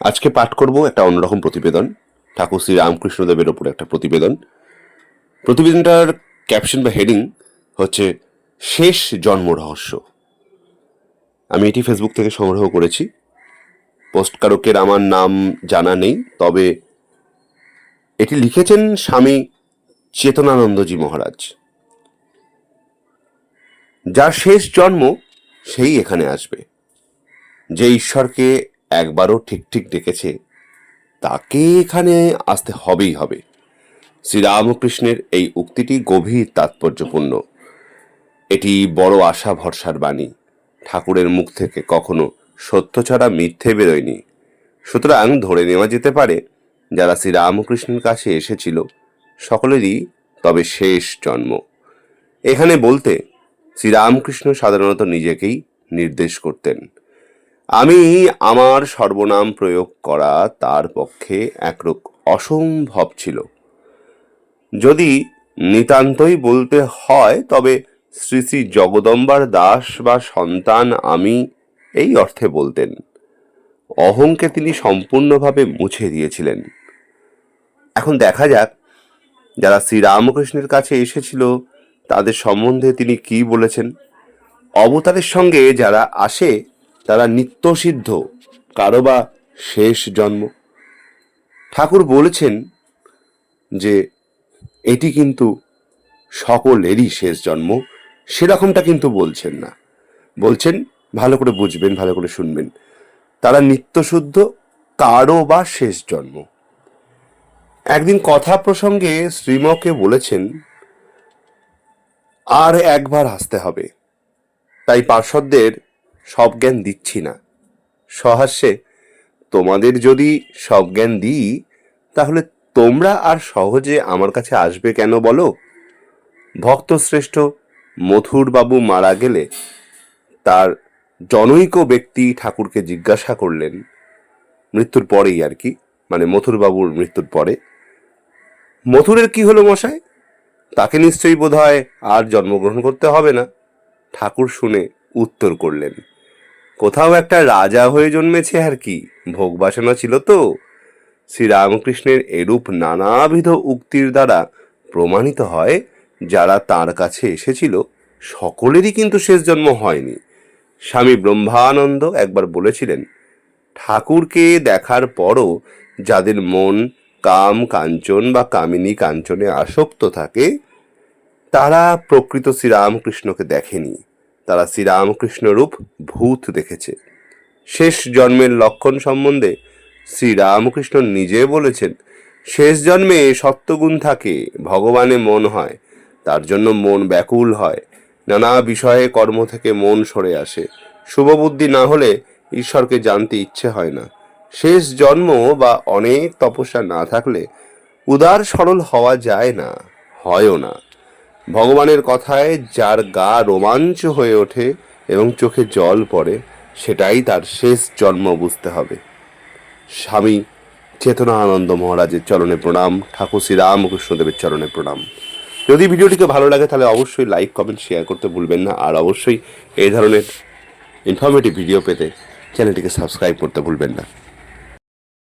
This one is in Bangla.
আজকে পাঠ করব একটা অন্যরকম প্রতিবেদন, ঠাকুর শ্রী রামকৃষ্ণদেবের ওপর একটা প্রতিবেদন। প্রতিবেদনটার ক্যাপশন বা হেডিং হচ্ছে, শেষ জন্ম রহস্য। আমি এটি ফেসবুক থেকে সংগ্রহ করেছি। পোস্টকারকের আমার নাম জানা নেই, তবে এটি লিখেছেন স্বামী চেতনানন্দজি মহারাজ। যার শেষ জন্ম সেই এখানে আসবে, যে ঈশ্বরকে একবারও ঠিক ঠিক ডেকেছে। তাকে এখানে আসতে হবেই হবে। শ্রীরামকৃষ্ণের এই উক্তিটি গভীর তাৎপর্যপূর্ণ। এটি বড় আশা ভরসার বাণী। ঠাকুরের মুখ থেকে কখনো সত্য ছাড়া মিথ্যে বেরোয়নি। সুতরাং ধরে নেওয়া যেতে পারে, যারা শ্রীরামকৃষ্ণের কাছে এসেছিল, সকলেরই তবে শেষ জন্ম। এখানে বলতে, শ্রীরামকৃষ্ণ সাধারণত নিজেকেই নির্দেশ করতেন। আমি আমার সর্বনাম প্রয়োগ করা তার পক্ষে একরূপ অসম্ভব ছিল। যদি নিতান্তই বলতে হয়, তবে শ্রী শ্রী জগদম্বার দাস বা সন্তান আমি এই অর্থে বলতেন। অহংকে তিনি সম্পূর্ণভাবে মুছে দিয়েছিলেন। এখন দেখা যাক, যারা শ্রীরামকৃষ্ণের কাছে এসেছিল, তাদের সম্বন্ধে তিনি কি বলেছেন? অবতারের সঙ্গে যারা আসে তারা নিত্যসিদ্ধ, কারও বা শেষ জন্ম। ঠাকুর বলেছেন যে, এটি কিন্তু সকলেরই শেষ জন্ম, সেরকমটা কিন্তু বলছেন না। বলছেন, ভালো করে বুঝবেন, ভালো করে শুনবেন। তারা নিত্যশুদ্ধ, কারও বা শেষ জন্ম। একদিন কথা প্রসঙ্গে শ্রীমকে বলেছেন, আর একবার আসতে হবে। তাই পার্শ্বদের সব জ্ঞান দিচ্ছি না। সহাস্যে, তোমাদের যদি সব জ্ঞান দিই, তাহলে তোমরা আর সহজে আমার কাছে আসবে কেন বলো? ভক্তশ্রেষ্ঠ মথুরবাবু মারা গেলে তার জনৈক ব্যক্তি ঠাকুরকে জিজ্ঞাসা করলেন, মৃত্যুর পরেই আর কি মানে মথুরবাবুর মৃত্যুর পরে, মথুরের কি হলো মশাই? তাকে নিশ্চয়ই বোধ হয় আর জন্মগ্রহণ করতে হবে না। ঠাকুর শুনে উত্তর করলেন কোথাও একটা রাজা হয়ে জন্মেছে আর কি। ভোগ বাসনা ছিল তো। শ্রীরামকৃষ্ণের এরূপ নানাবিধ উক্তির দ্বারা প্রমাণিত হয়, যারা তার কাছে এসেছিল, সকলেরই কিন্তু শেষ জন্ম হয়নি। স্বামী ব্রহ্মানন্দ একবার বলেছিলেন, ঠাকুরকে দেখার পরও যাদের মন, কাম, কাঞ্চন বা কামিনী কাঞ্চনে আসক্ত থাকে, তারা প্রকৃত শ্রীরামকৃষ্ণকে দেখেনি। তারা শ্রীরামকৃষ্ণ রূপ ভূত দেখেছে। শেষ জন্মের লক্ষণ সম্বন্ধে শ্রীরামকৃষ্ণ নিজে বলেছেন, শেষ জন্মে সত্যগুণ থাকে, ভগবানে মন হয়, তার জন্য মন ব্যাকুল হয়, নানা বিষয়ে কর্ম থেকে মন সরে আসে। শুভবুদ্ধি না হলে ঈশ্বরকে জানতে ইচ্ছে হয় না। শেষ জন্ম বা অনেক তপস্যা না থাকলে উদার সরল হওয়া যায় না, হয়ও না। ভগবানের কথায় যার গা রোমাঞ্চ হয়ে ওঠে এবং চোখে জল পড়ে, সেটাই তার শেষ জন্ম বুঝতে হবে। স্বামী চেতনানন্দ মহারাজের চরণে প্রণাম, ঠাকুর শ্রী রামকৃষ্ণদেবের চরণে প্রণাম। যদি ভিডিওটিকে ভালো লাগে, তাহলে অবশ্যই লাইক, কমেন্ট, শেয়ার করতে ভুলবেন না। আর অবশ্যই এই ধরনের ইনফরমেটিভ ভিডিও পেতে চ্যানেলটিকে সাবস্ক্রাইব করতে ভুলবেন না।